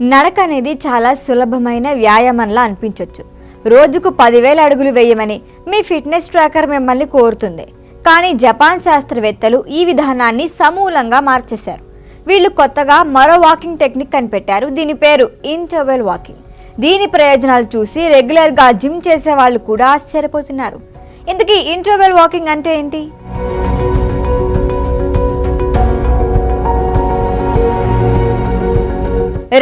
నడక అనేది చాలా సులభమైన వ్యాయామంలా అనిపించవచ్చు రోజుకు పదివేల అడుగులు వేయమని మీ ఫిట్నెస్ ట్రాకర్ మిమ్మల్ని కోరుతుంది. కానీ జపాన్ శాస్త్రవేత్తలు ఈ విధానాన్ని సమూలంగా మార్చేశారు. వీళ్ళు కొత్తగా మరో వాకింగ్ టెక్నిక్ కనిపెట్టారు. దీని పేరు ఇంటర్వెల్ వాకింగ్. దీని ప్రయోజనాలు చూసి రెగ్యులర్గా జిమ్ చేసే వాళ్ళు కూడా ఆశ్చర్యపోతున్నారు. ఇంతకీ ఇంటర్వెల్ వాకింగ్ అంటే ఏంటి?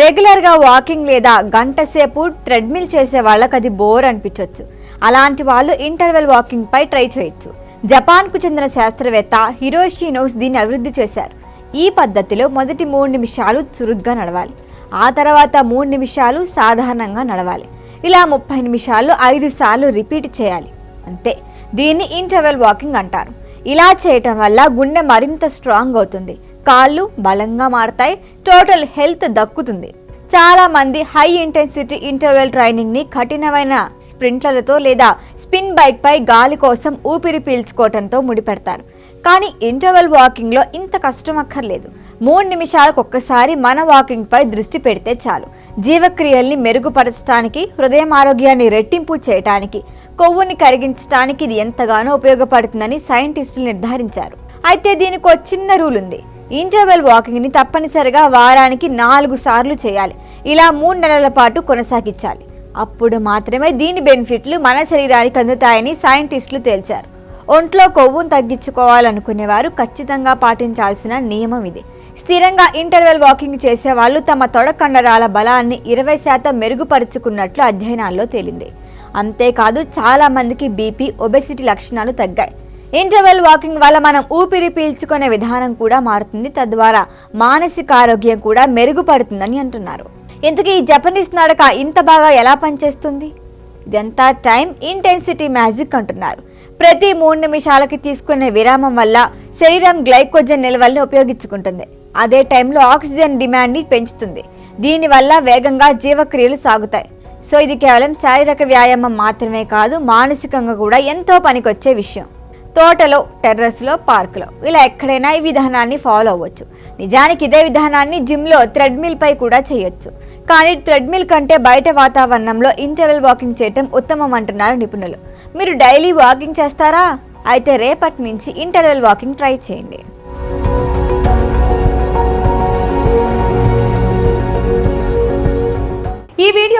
రెగ్యులర్గా వాకింగ్ లేదా గంట సేపు ట్రెడ్మిల్ చేసే వాళ్ళకి అది బోర్ అనిపించవచ్చు అలాంటి వాళ్ళు ఇంటర్వెల్ వాకింగ్ పై ట్రై చేయొచ్చు. జపాన్కు చెందిన శాస్త్రవేత్త హిరోషి నోస్ దీన్ని అభివృద్ధి చేశారు. ఈ పద్ధతిలో మొదటి మూడు నిమిషాలు చురుగ్గా నడవాలి. ఆ తర్వాత మూడు నిమిషాలు సాధారణంగా నడవాలి. ఇలా ముప్పై నిమిషాలు ఐదు సార్లు రిపీట్ చేయాలి. అంతే. దీన్ని ఇంటర్వెల్ వాకింగ్ అంటారు. ఇలా చేయటం వల్ల గుండె మరింత స్ట్రాంగ్ అవుతుంది. కాళ్ళు బలంగా మారతాయి టోటల్ హెల్త్ దక్కుతుంది. చాలా మంది హై ఇంటెన్సిటీ ఇంటర్వెల్ ట్రైనింగ్ని కఠినమైన స్ప్రింట్లతో లేదా స్పిన్ బైక్ పై గాలి కోసం ఊపిరి పీల్చుకోవటంతో ముడిపెడతారు. కానీ ఇంటర్వెల్ వాకింగ్లో ఇంత కష్టం అక్కర్లేదు. మూడు నిమిషాలకు ఒక్కసారి మన వాకింగ్ పై దృష్టి పెడితే చాలు. జీవక్రియల్ని మెరుగుపరచడానికి హృదయం ఆరోగ్యాన్ని రెట్టింపు చేయటానికి కొవ్వుని కరిగించడానికి ఇది ఎంతగానో ఉపయోగపడుతుందని సైంటిస్టులు నిర్ధారించారు. అయితే దీనికి ఒక చిన్న రూల్ ఉంది. ఇంటర్వెల్ వాకింగ్ని తప్పనిసరిగా వారానికి నాలుగు సార్లు చేయాలి. ఇలా మూడు నెలల పాటు కొనసాగించాలి. అప్పుడు మాత్రమే దీని బెనిఫిట్లు మన శరీరానికి అందుతాయని సైంటిస్టులు తేల్చారు. ఒంట్లో కొవ్వును తగ్గించుకోవాలనుకునేవారు ఖచ్చితంగా పాటించాల్సిన నియమం ఇది. స్థిరంగా ఇంటర్వెల్ వాకింగ్ చేసేవాళ్ళు తమ తొడ కండరాల బలాన్ని ఇరవై శాతం మెరుగుపరుచుకున్నట్లు అధ్యయనాల్లో తేలింది. అంతేకాదు చాలామందికి బీపీ ఒబెసిటీ లక్షణాలు తగ్గాయి. ఇంటర్వెల్ వాకింగ్ వల్ల మనం ఊపిరి పీల్చుకునే విధానం కూడా మారుతుంది. తద్వారా మానసిక ఆరోగ్యం కూడా మెరుగుపడుతుందని అంటున్నారు. ఇంతకీ ఈ జపనీస్ నడక ఇంత బాగా ఎలా పనిచేస్తుంది? ఇదంతా టైం ఇంటెన్సిటీ మ్యాజిక్ అంటున్నారు. ప్రతి మూడు నిమిషాలకి తీసుకునే విరామం వల్ల శరీరం గ్లైకోజన్ నిల్వల్ని ఉపయోగించుకుంటుంది. అదే టైంలో ఆక్సిజన్ డిమాండ్ని పెంచుతుంది. దీనివల్ల వేగంగా జీవక్రియలు సాగుతాయి. సో ఇది కేవలం శారీరక వ్యాయామం మాత్రమే కాదు మానసికంగా కూడా ఎంతో పనికొచ్చే విషయం. తోటలో టెర్రస్లో పార్కులో. ఇలా ఎక్కడైనా ఈ విధానాన్ని ఫాలో అవ్వచ్చు. నిజానికి ఇదే విధానాన్ని జిమ్లో థ్రెడ్మిల్పై కూడా చేయొచ్చు. కానీ థ్రెడ్మిల్ కంటే బయట వాతావరణంలో ఇంటర్వెల్ వాకింగ్ చేయటం ఉత్తమం అంటున్నారు నిపుణులు. మీరు డైలీ వాకింగ్ చేస్తారా? అయితే రేపటి నుంచి ఇంటర్వెల్ వాకింగ్ ట్రై చేయండి.